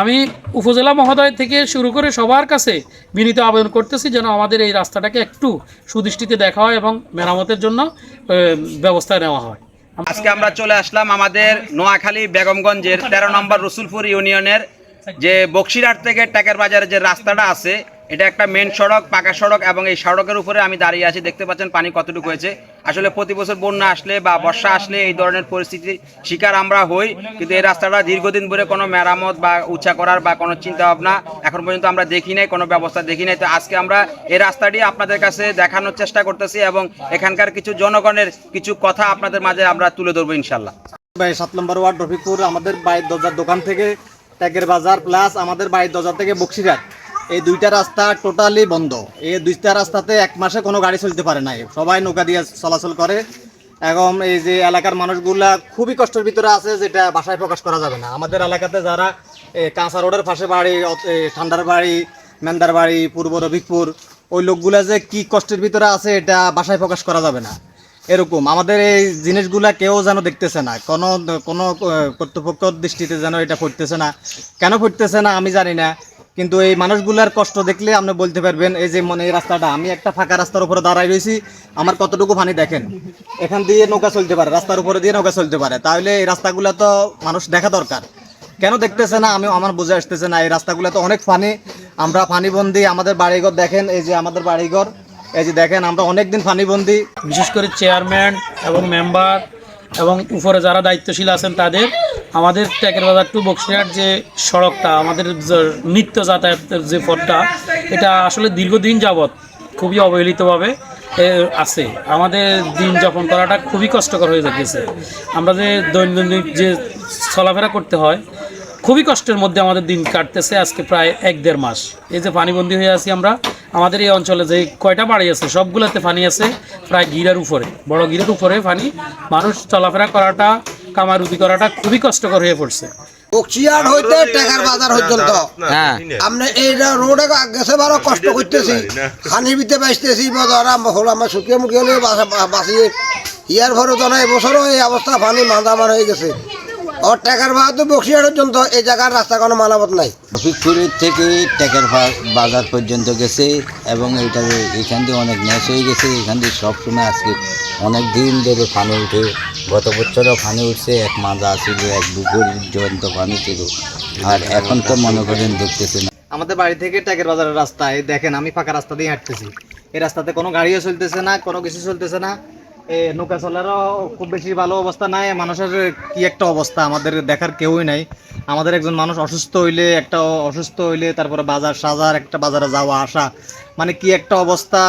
আমি উপজেলা মহোদয় থেকে শুরু করে সবার কাছে বিনীত আবেদন করতেছি যেন আমাদের এই রাস্তাটাকে একটু সুদৃষ্টিতে দেখা হয় এবং মেরামতের জন্য ব্যবস্থা নেওয়া হয়। আজকে আমরা চলে আসলাম আমাদের নোয়াখালী বেগমগঞ্জের তেরো নম্বর রসুলপুর ইউনিয়নের যে বক্সিরহাট থেকে টেকের বাজারের যে রাস্তাটা আছে এটা একটা মেন সড়ক, পাকা সড়ক এবং এই সড়কের উপরে আমি দাঁড়িয়ে আছি। দেখতে পাচ্ছেন পানি কতটুকু হয়েছে। আসলে প্রতি বছর বন্যা আসলে বা বর্ষা আসলে এই ধরনের পরিস্থিতির শিকার আমরা হই। কিন্তু এই রাস্তাটা দীর্ঘদিন ধরে কোনো মেরামত বা উচ্চা করার বা কোনো চিন্তা ভাবনা এখন পর্যন্ত আমরা দেখি নাই, কোনো ব্যবস্থা দেখি নাই। তো আজকে আমরা এই রাস্তাটি আপনাদের কাছে দেখানোর চেষ্টা করতেছি এবং এখানকার কিছু জনগণের কিছু কথা আপনাদের মাঝে আমরা তুলে ধরবো ইনশাল্লাহ ভাই, সাত নম্বর ওয়ার্ড রফিকপুর আমাদের বাইর দরজার দোকান থেকে ট্যাগের বাজার প্লাস আমাদের বাইর দরজা থেকে বক্সিরহাট এই দুইটা রাস্তা টোটালি বন্ধ। এই দুইটা রাস্তাতে এক মাসে কোনো গাড়ি চলতে পারে নাই। সবাই নৌকা দিয়ে চলাচল করে। এবং এই যে এলাকার মানুষগুলা খুবই কষ্টের ভিতরে আছে, যেটা বাসায় প্রকাশ করা যাবে না। আমাদের এলাকাতে যারা কাঁচা রোডের পাশে বাড়ি ঠান্ডার বাড়ি, মেন্দার বাড়ি, পূর্ব রবিকপুর, ওই লোকগুলা যে কি কষ্টের ভিতরে আছে, এটা বাসায় প্রকাশ করা যাবে না। এরকম। আমাদের এই জিনিসগুলা কেউ যেন দেখতেছে না। কোনো কোনো কর্তৃপক্ষ দৃষ্টিতে যেন এটা পড়তেছে না। কেন পড়তেছে না, আমি জানি না। কিন্তু এই মানুষগুলার কষ্ট দেখলে আপনি বলতে পারবেন, এই যে মানে এই রাস্তাটা, আমি একটা ফাঁকা রাস্তার উপরে দাঁড়াই রয়েছি, আমার কতটুকু পানি দেখেন? এখান দিয়ে নৌকা চলতে পারে, রাস্তার উপরে দিয়ে নৌকা চলতে পারে। তাহলে এই রাস্তাগুলো তো মানুষ দেখা দরকার। কেন দেখতেছে না? আমি, আমার বুঝে আসতেছে না, এই রাস্তাগুলো তো অনেক ফানি আমরা ফানিবন্দি আমাদের বাড়িঘর দেখেন, এই যে আমাদের বাড়িঘর, এই যে দেখেন, আমরা অনেকদিন ফানিবন্দি বিশেষ করে চেয়ারম্যান এবং মেম্বার এবং উপরে যারা দায়িত্বশীল আছেন তাদের আমাদের ট্যাকের বাজার টু বক্সিরহাট যে সড়কটা, আমাদের নিত্য যাতায়াতের যে পথটা, এটা আসলে দীর্ঘদিন যাবৎ খুবই অবহেলিতভাবে আছে। আমাদের দিন যাপন করাটা খুবই কষ্টকর হয়ে যাচ্ছে আমরা যে দৈনন্দিন যে চলাফেরা করতে হয়, খুবই কষ্টের মধ্যে আমাদের দিন কাটতেছে আজকে প্রায় এক দেড় মাস। এই যে পানিবন্দি হয়ে আছি আমরা, আমাদের এই অঞ্চলে যে কয়টা বাড়ি আছে, সবগুলোতে পানি আছে প্রায় গিরার উপরে, বড় গিরের উপরে পানি। মানুষ চলাফেরা করাটা কামারুদি করাটা খুবই কষ্টকর হয়ে পড়ছে। হইতে টেকার বাজার পর্যন্ত হ্যাঁ। আমরা এই রোডে গেছে বারো কষ্ট করতেছি। খানি বিতে বাঁচতেছি ধরা হলো আমার শুকিয়ে মুখে হলে বাঁচিয়ে ইয়ার ভরে তো না এবছরও এই অবস্থা পানি মাঝামার হয়ে গেছে। ওর টেকার বাজার বক্সিয়ার পর্যন্ত এই জায়গার রাস্তা কোনো মালাবত নাই। রফিকপুরের থেকে টেকের বাজার পর্যন্ত গেছে এবং এটা এখান দিয়ে অনেক ন্যাস হয়ে গেছে। এখান দিয়ে সবসময় আজকে অনেক দিন ধরে পানি উঠে গত বছরও পানি উঠছে এক মাজা ছিল এক বুকুর পর্যন্ত পানি ছিল। আর এখন তো মনে করেন দেখতেছে না আমাদের বাড়ি থেকে ট্যাগের বাজারের রাস্তা এই দেখেন আমি ফাঁকা রাস্তা দিয়ে হাঁটতেছি। এই রাস্তাতে কোনো গাড়িও চলতেছে না কোনো কিছু চলতেছে না। নৌকা চলারও খুব বেশি ভালো অবস্থা নাই। মানুষের কি একটা অবস্থা? আমাদের দেখার কেউই নাই। আমাদের একজন মানুষ অসুস্থ হইলে একটা অসুস্থ হইলে তারপরে বাজার সাজার, একটা বাজারে যাওয়া আসা মানে কি একটা অবস্থা?